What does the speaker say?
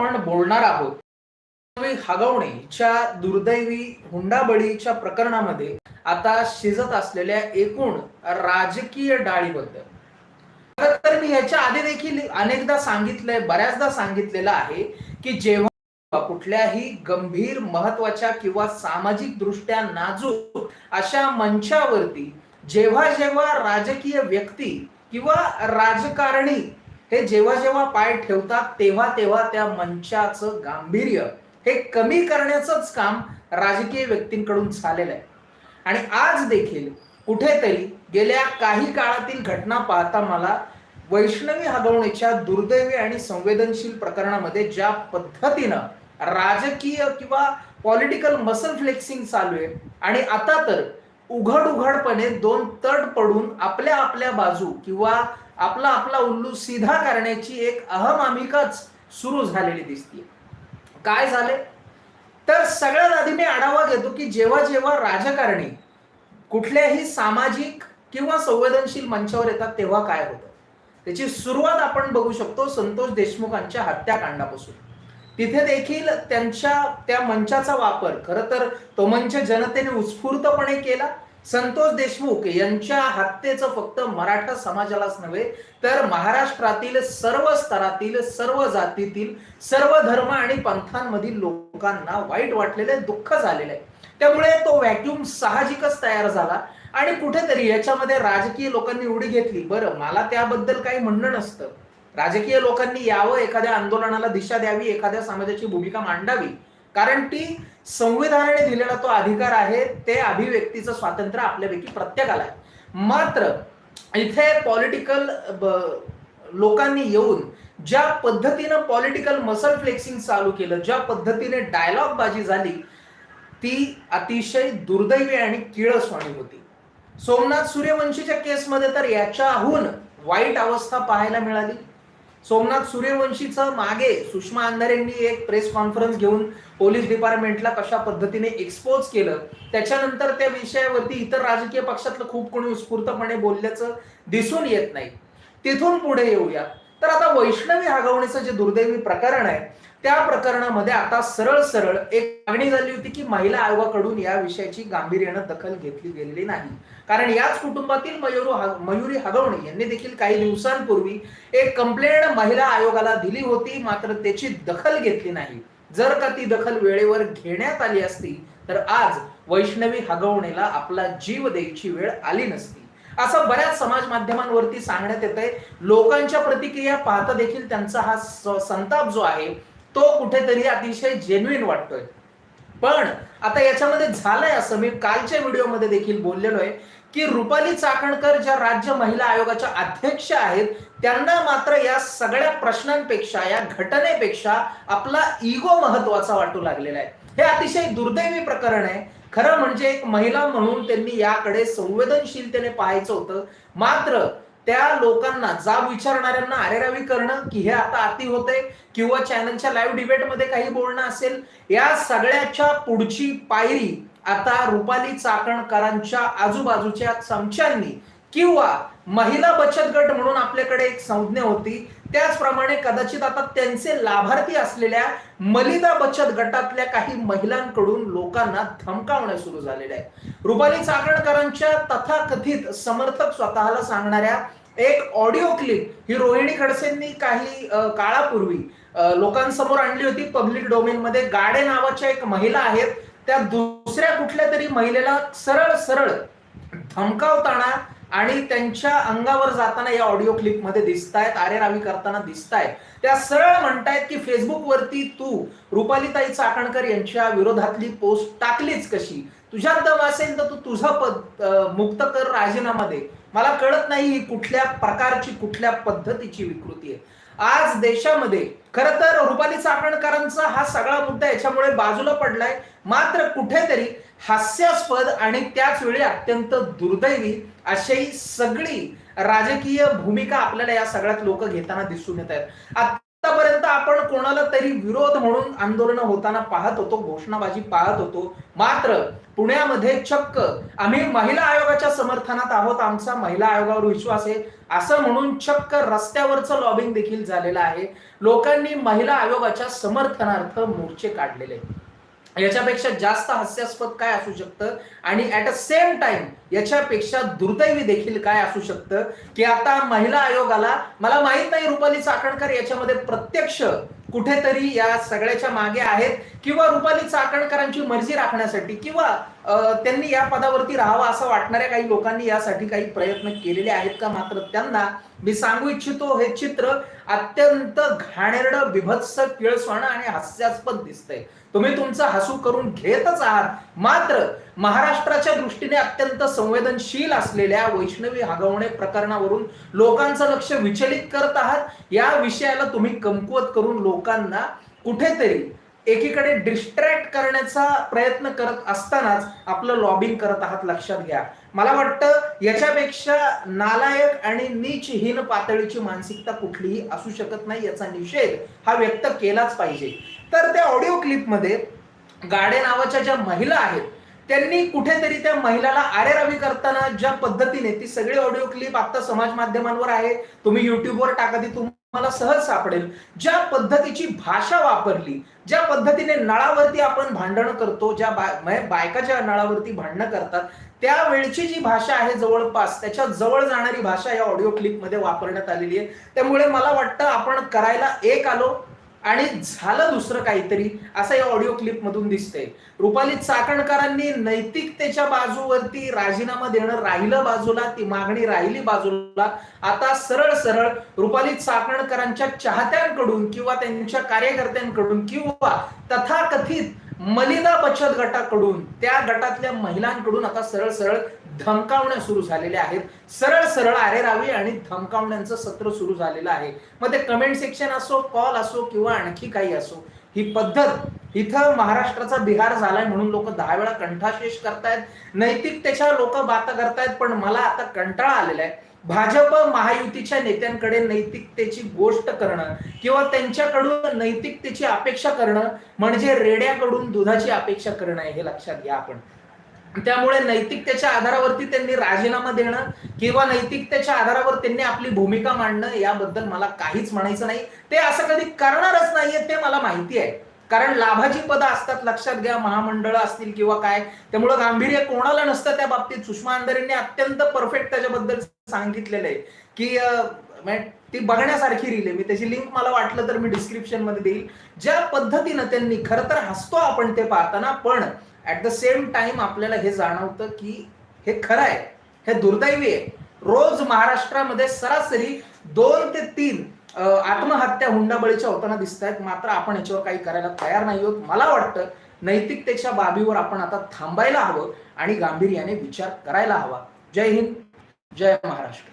आपण बोलणार आहोत. हगवणेच्या दुर्दैवी हुंडाबळीच्या प्रकरणामध्ये आता शिजत असलेल्या एकूण राजकीय डाळीबद्दल. खरं तर मी ह्याच्या आधी देखील अनेकदा सांगितलंय बऱ्याचदा सांगितलेलं आहे की जेव्हा कुठल्याही गंभीर महत्त्वाच्या किंवा सामाजिक दृष्ट्या नाजूक अशा मंचावरती जेव्हा जेव्हा राजकीय व्यक्ती किंवा राजकारणी हे जेव्हा जेव्हा पाय ठेवतात तेव्हा तेव्हा त्या मंचाचं गांभीर्य हे कमी करण्याचंच काम राजकीय व्यक्तींकडून झालेलं आहे. आणि आज देखील कुठेतरी गेल्या काही काळातील घटना पाहता मला वैष्णवी हगवण्याच्या दुर्दैवी आणि संवेदनशील प्रकरणामध्ये ज्या पद्धतीनं राजकीय किंवा पॉलिटिकल मसल फ्लेक्सिंग चालू आहे आणि आता तर उघड उघडपणे दोन तट पडून आपल्या आपल्या बाजू किंवा आपला आपला उल्लू सीधा करण्याची एक अहमामिकाच सुरू झालेली दिसते काय झाले तर सगळ्यात आधी मी आढावा घेतो की जेव्हा जेव्हा राजकारणी कुठल्याही सामाजिक किंवा संवेदनशील मंचावर येतात तेव्हा काय होतं? त्याची सुरुवात आपण बघू शकतो संतोष देशमुखांच्या हत्याकांडापासून. तिथे देखील त्यांच्या त्या मंचाचा वापर खरं तर तो मंच जनतेने उत्स्फूर्तपणे केला. संतोष देशमुख यांच्या हत्येचं फक्त मराठा समाजालाच नव्हे तर महाराष्ट्रातील सर्व स्तरातील सर्व जातीतील सर्व धर्म आणि पंथांमधील लोकांना वाईट वाटलेले दुःख झालेलं आहे. त्यामुळे तो व्हॅक्युम साहजिकच तयार झाला आणि कुठेतरी याच्यामध्ये राजकीय लोकांनी उडी घेतली. बरं मला त्याबद्दल काही म्हणणं नसतं. राजकीय लोकांनी यावं एखाद्या आंदोलनाला दिशा द्यावी एखाद्या समाजाची भूमिका मांडावी कारण ती संविधानाने दिलेला तो अधिकार आहे ते अभिव्यक्तीचं स्वातंत्र्य आपल्यापैकी प्रत्येकाला आहे. मात्र इथे पॉलिटिकल लोकांनी येऊन ज्या पद्धतीनं पॉलिटिकल मसल फ्लेक्सिंग चालू केलं ज्या पद्धतीने डायलॉग बाजी झाली ती अतिशय दुर्दैवी आणि किळसवाणी होती. सोमनाथ सूर्यवंशीच्या केसमध्ये तर याच्याहून वाईट अवस्था पाहायला मिळाली. सोमनाथ सूर्यवंशीचं मागे सुषमा अंधारेंनी एक प्रेस कॉन्फरन्स घेऊन पोलीस डिपार्टमेंटला कशा पद्धतीने एक्सपोज केलं त्याच्यानंतर त्या विषयावरती इतर राजकीय पक्षातलं खूप कोणी उत्स्फूर्तपणे बोलल्याचं दिसून येत नाही. तिथून पुढे येऊया. तर आता वैष्णवी हगवणीचं जे दुर्दैवी प्रकरण आहे त्या प्रकरणामध्ये आता सरळ सरळ एक मागणी झाली होती की महिला आयोगाकडून या विषयाची गांभीर्यानं दखल घेतली गेलेली नाही. कारण याच कुटुंबातील मयुरू मयुरी हगवणे यांनी देखील काही दिवसांपूर्वी एक कंप्लेंट महिला आयोगाला दिली होती मात्र त्याची दखल घेतली नाही. जर का ती दखल वेळेवर घेण्यात आली असती तर आज वैष्णवी हगवणेला आपला जीव द्यायची वेळ आली नसती. असं बऱ्याच समाज माध्यमांवरती सांगण्यात येत आहे लोकांच्या प्रतिक्रिया पाहता देखील त्यांचा हा संताप जो आहे तो कुठेतरी अतिशय जेन्युइन वाटतोय. पण आता याच्यामध्ये झालंय असं. मी कालच्या व्हिडिओमध्ये देखील बोललेलो आहे की रुपाली चाकणकर ज्या राज्य महिला आयोगाच्या अध्यक्ष आहेत त्यांना मात्र या सगळ्या प्रश्नांपेक्षा या घटनेपेक्षा आपला इगो महत्त्वाचा वाटू लागलेला आहे. हे अतिशय दुर्दैवी प्रकरण आहे. खरं म्हणजे एक महिला म्हणून त्यांनी याकडे संवेदनशीलतेने पाहायचं होतं. मात्र त्या लोकांना जाब विचारणाऱ्यांना अरेरावी करणं की हे आता अति होते किंवा चॅनलच्या लाईव्ह डिबेटमध्ये काही बोलणं असेल या सगळ्याच्या पुढची पायरी आता रुपाली चाकणकरांच्या आजूबाजूच्या चमच्यांनी किंवा महिला बचत गट म्हणून आपल्याकडे एक संज्ञा होती त्याचप्रमाणे कदाचित आता त्यांचे लाभार्थी असलेल्या मलिदा बचत गटातल्या काही महिलांकडून लोकांना धमकावणे सुरू झालेले आहे. रुपाली चाकणकरांच्या तथाकथित समर्थक स्वतःला सांगणाऱ्या एक ऑडिओ क्लिप ही रोहिणी खडसेंनी काही काळापूर्वी लोकांसमोर आणली होती. पब्लिक डोमेन मध्ये गाडे नावाच्या एक महिला आहेत. त्या दुसऱ्या कुठल्या तरी महिलेला सरळ सरळ धमकावताना आणि त्यांच्या अंगावर जाताना या ऑडिओ क्लिपमध्ये दिसतायत आरेरावी करताना दिसतायत. त्या सरळ म्हणतायत की फेसबुकवरती तू रुपालीताई चाकणकर यांच्या विरोधातली पोस्ट टाकलीच कशी? तुझ्यात दम असेल तर तू तुझं पद मुक्त कर राजीनामा दे मला कळत नाही ही कुठल्या प्रकारची कुठल्या पद्धतीची विकृती आहे. आज देशामध्ये खर तर रुपाली चाकणकरांचा हा सगळा मुद्दा याच्यामुळे बाजूला पडलाय. मात्र कुठेतरी हास्यास्पद आणि त्याच वेळी अत्यंत दुर्दैवी अशी सगळी राजकीय भूमिका आपल्याला या सगळ्यात लोक घेताना दिसून येत आहेत. आतापर्यंत आपण कोणाला तरी विरोध म्हणून आंदोलन होताना पाहत होतो घोषणाबाजी पाहत होतो. मात्र पुण्यामध्ये चक्क आम्ही महिला आयोगाच्या समर्थनात आहोत. आमचा महिला आयोगावर विश्वास आहे. असं म्हणून चक्क रस्त्यावरचं लॉबिंग देखील झालेलं आहे. लोकांनी महिला आयोगाच्या समर्थनार्थ मोर्चे काढलेले आहेत. याच्यापेक्षा जास्त हास्यास्पद काय असू शकतं? आणि ऍट अ सेम टाइम याच्यापेक्षा दुर्दैवी देखील काय असू शकतं? की आता महिला आयोगाला मला माहीत नाही रुपाली चाकणकर याच्यामध्ये प्रत्यक्ष कुठेतरी या सगळ्याच्या मागे आहेत. किंवा रुपाली चाकणकरांची मर्जी राखण्यासाठी किंवा त्यांनी या पदावरती राहावं असं वाटणाऱ्या काही लोकांनी यासाठी काही प्रयत्न केलेले आहेत का? मात्र त्यांना मी सांगू इच्छितो हे चित्र अत्यंत घाणेरड बिभत्स किळसवाणं आणि हास्यास्पद दिसतंय. तुम्ही तुमचं हसू करून घेतच आहात. मात्र महाराष्ट्राच्या दृष्टीने अत्यंत संवेदनशील असलेल्या वैष्णवी हगवणे प्रकरणावरून लोकांचं लक्ष विचलित करत आहात. या विषयाला तुम्ही कमकुवत करून लोकांना कुठेतरी एकीकडे डिस्ट्रॅक्ट करण्याचा प्रयत्न करत असतानाच आपलं लॉबिंग करत आहात लक्षात घ्या. मला वाटतं याच्यापेक्षा नालायक आणि नीचहीन पातळीची मानसिकता कुठलीही असू शकत नाही याचा निषेध हा व्यक्त केलाच पाहिजे. तर त्या ऑडिओ क्लिपमध्ये गाडे नावाच्या ज्या महिला आहेत त्यांनी कुठेतरी त्या महिलाला आरेरावी करताना ज्या पद्धतीने ती सगळी ऑडिओ क्लिप आता समाज माध्यमांवर आहे तुम्ही युट्यूबवर टाका ती तुम्हाला सहज सापडेल. ज्या पद्धतीची भाषा वापरली ज्या पद्धतीने नळावरती आपण भांडणं करतो ज्या बाय म्हणजे नळावरती भांडणं करतात त्यावेळची जी भाषा आहे जवळपास त्याच्याजवळ जाणारी भाषा या ऑडिओ क्लिपमध्ये वापरण्यात आलेली आहे. त्यामुळे मला वाटतं आपण करायला एक आलो आणि झालं दुसरं काहीतरी असं या ऑडिओ क्लिप मधून दिसतंय. रुपाली चाकणकरांनी नैतिकतेच्या बाजूवरती राजीनामा देणं राहिलं बाजूला ती मागणी राहिली बाजूला. आता सरळ सरळ रुपाली चाकणकरांच्या चाहत्यांकडून किंवा त्यांच्या कार्यकर्त्यांकडून किंवा तथाकथित मलिदा बचत गटाकडून त्या गटातल्या महिलांकडून आता सरळ सरळ धमकावण्या सुरू झालेल्या आहेत. सरळ सरळ आरेरावी आणि धमकावण्यांचं सत्र सुरू झालेलं आहे. मग ते कमेंट सेक्शन असो कॉल असो किंवा आणखी काही असो ही पद्धत इथं महाराष्ट्राचा बिहार झालाय म्हणून लोक दहा वेळा कंठाशेष करतायत. नैतिकतेच्या लोक बाता करतायत पण मला आता कंटाळा आलेला आहे. भाजप महायुतीच्या नेत्यांकडे नैतिकतेची गोष्ट करणं किंवा त्यांच्याकडून नैतिकतेची अपेक्षा करणं म्हणजे रेड्याकडून दुधाची अपेक्षा करणं हे लक्षात घ्या आपण. त्यामुळे नैतिकतेच्या आधारावरती त्यांनी राजीनामा देणं किंवा नैतिकतेच्या आधारावर त्यांनी आपली भूमिका मांडणं याबद्दल मला काहीच म्हणायचं नाही. ते असं कधी करणारच नाहीये ते मला माहिती आहे. कारण लाभाची पदं असतात लक्षात घ्या महामंडळ असतील किंवा काय. त्यामुळं गांभीर्य कोणाला नसतं त्या बाबतीत. सुषमा अंधारेंनी अत्यंत परफेक्ट त्याच्याबद्दल सांगितलेलं आहे. की म्हणजे ती बघण्यासारखी रील आहे. मी त्याची लिंक मला वाटलं तर मी डिस्क्रिप्शनमध्ये देईल. ज्या पद्धतीनं त्यांनी खरं तर हसतो आपण ते पाहताना पण ऍट द सेम टाइम आपल्याला हे जाणवतं की हे खरं आहे हे दुर्दैवी आहे. रोज महाराष्ट्रामध्ये सरासरी दोन ते तीन आत्महत्या हुंडाबळीच्या होताना दिसत आहेत मात्र आपण याच्यावर काही करायला तयार नाही आहोत. मला वाटतं नैतिकतेच्या बाबीवर आपण आता थांबायला हवं आणि गांभीर्याने विचार करायला हवा. जय हिंद जय महाराष्ट्र.